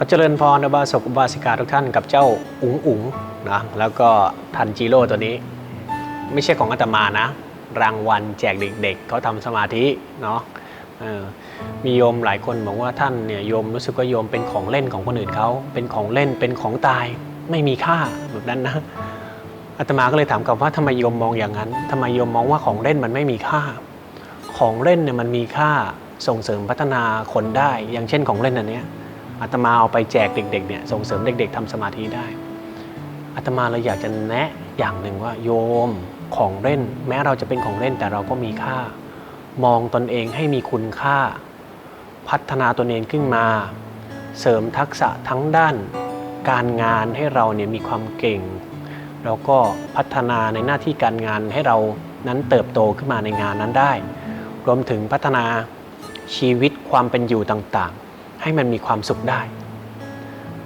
ขอเจริญพรอบาสกอุบาสิกาทุกท่านกับเจ้าอุ๋งอุ๋งนะแล้วก็ทันจิโร่ตัวนี้ ไม่ใช่ของอาตมานะ รางวัลแจกเด็กๆเขาทำสมาธิเนาะมีโยมหลายคนบอกว่าท่านเนี่ยโยมรู้สึกว่าโยมเป็นของเล่นของคนอื่นเขาเป็นของเล่นเป็นของตายไม่มีค่าแบบนั้นนะอาตมาก็เลยถามกลับว่าทำไมโยมมองอย่างนั้นทำไมโยมมองว่าของเล่นมันไม่มีค่า ของเล่นเนี่ยมันมีค่าส่งเสริมพัฒนาคนได้ อย่างเช่นของเล่นอันเนี้ย อาตมาเอาไปแจกเด็กๆเนี่ยส่งเสริมเด็ก ๆทำสมาธิได้อาตมาเลยอยากจะแนะอย่างหนึ่งว่าโยมของเล่น แม้เราจะเป็นของเล่นแต่เราก็มีค่า มองตนเองให้มีคุณค่า พัฒนาตนเองขึ้นมา เสริมทักษะทั้งด้าน การงานให้เราเนี่ยมีความเก่ง แล้วก็พัฒนาในหน้าที่การงานให้เรานั้นเติบโตขึ้นมาในงานนั้นได้ รวมถึงพัฒนาชีวิตความเป็นอยู่ต่างๆ ให้มันมีความสุขได้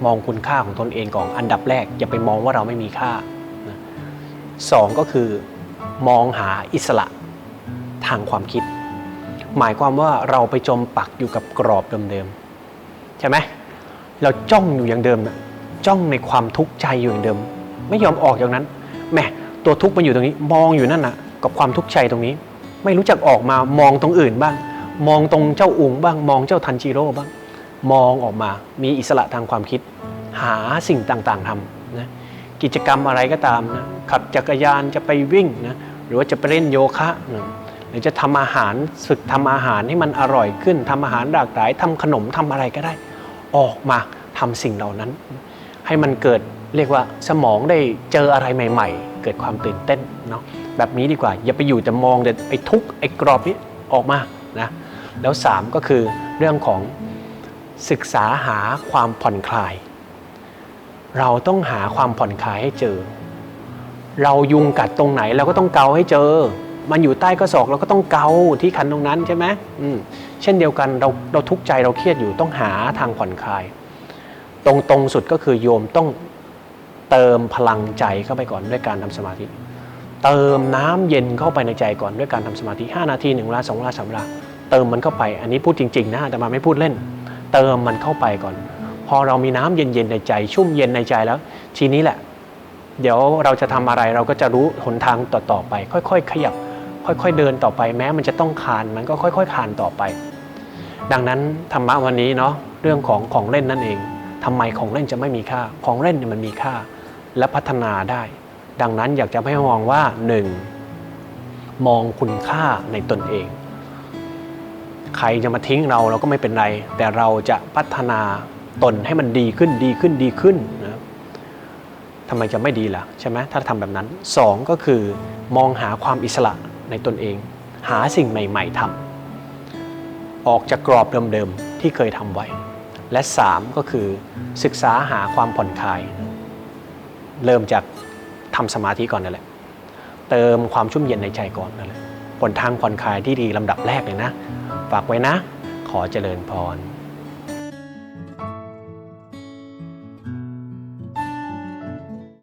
มองคุณค่าของตนเองก่อนอันดับแรก อย่าไปมองว่าเราไม่มีค่าสองก็คือมองหาอิสระทางความคิด หมายความว่าเราไปจมปักอยู่กับกรอบเดิมๆใช่ไหมเราจ้องอยู่อย่างเดิมนะจ้องในความทุกข์ใจอยู่อย่างเดิม ไม่ยอมออกจากนั้นแหมตัวทุกข์มันอยู่ตรงนี้ มองอยู่นั่นน่ะ กับความทุกข์ใจตรงนี้ ไม่รู้จักออกมามองตรงอื่นบ้าง มองตรงเจ้าอุ๋งบ้าง มองเจ้าทันจิโร่บ้าง มองออกมา มีอิสระทางความคิด หาสิ่งต่างๆทำนะกิจกรรมอะไรก็ตามนะขับจักรยานจะไปวิ่งนะหรือว่าจะไปเล่นโยคะนะหรือจะทำอาหารฝึกทำอาหารให้มันอร่อยขึ้นทำอาหารหลากหลายทำขนมทำอะไรก็ได้ ออกมาทำสิ่งเหล่านั้น ให้มันเกิดเรียกว่าสมองได้เจออะไรใหม่ ๆ เกิดความตื่นเต้นเนาะแบบนี้ดีกว่า อย่าไปอยู่แต่มองแต่ไอ้ทุกไอ้กรอบนี้ออกมานะแล้วสามก็คือเรื่องของ ศึกษาหาความผ่อนคลาย เราต้องหาความผ่อนคลายให้เจอ เรายุงกัดตรงไหนเราก็ต้องเกาให้เจอ มันอยู่ใต้กระสอกเราก็ต้องเกาที่คันตรงนั้นใช่ไหมอืมเช่นเดียวกันเราเราทุกข์ใจเราเครียดอยู่ต้องหาทางผ่อนคลาย ตรงตรงสุดก็คือโยมต้องเติมพลังใจเข้าไปก่อนด้วยการทำสมาธิ เติมน้ำเย็นเข้าไปในใจก่อนด้วยการทำสมาธิ 5 นาที1เวลา2เวลา3เวลาเติมมันเข้าไป อันนี้พูดจริง ๆ นะแต่มาไม่พูดเล่น เติมมันเข้าไปก่อน พอเรามีน้ำเย็นๆในใจ ชุ่มเย็นในใจแล้ว ทีนี้แหละ เดี๋ยวเราจะทำอะไรเราก็จะรู้หนทางต่อๆไป ค่อยๆ ขยับ ค่อยๆ เดินต่อไป แม้มันจะต้องคานมันก็ค่อยๆคานต่อไป ดังนั้นธรรมะวันนี้เนาะเรื่องของของเล่นนั่นเองทำไมของเล่นจะไม่มีค่า ของเล่นมันมีค่า และพัฒนาได้ ดังนั้นอยากจะให้มองว่าหนึ่งมองคุณค่าในตนเอง ใครจะมาทิ้งเราเราก็ไม่เป็นไร แต่เราจะพัฒนาตนให้มันดีขึ้นดีขึ้นดีขึ้นนะทำไมจะไม่ดีล่ะใช่ไหมถ้าทำแบบนั้นสองก็คือมองหาความอิสระในตนเอง หาสิ่งใหม่ ๆทำออกจากกรอบเดิมๆที่เคยทำไว้ และสามก็คือศึกษาหาความผ่อนคลาย เริ่มจากทำสมาธิก่อนนั่นแหละเติมความชุ่มเย็นในใจก่อนนั่นแหละผลทางผ่อนคลายที่ดีลำดับแรกเลยนะ ฝากไว้นะ ขอเจริญพร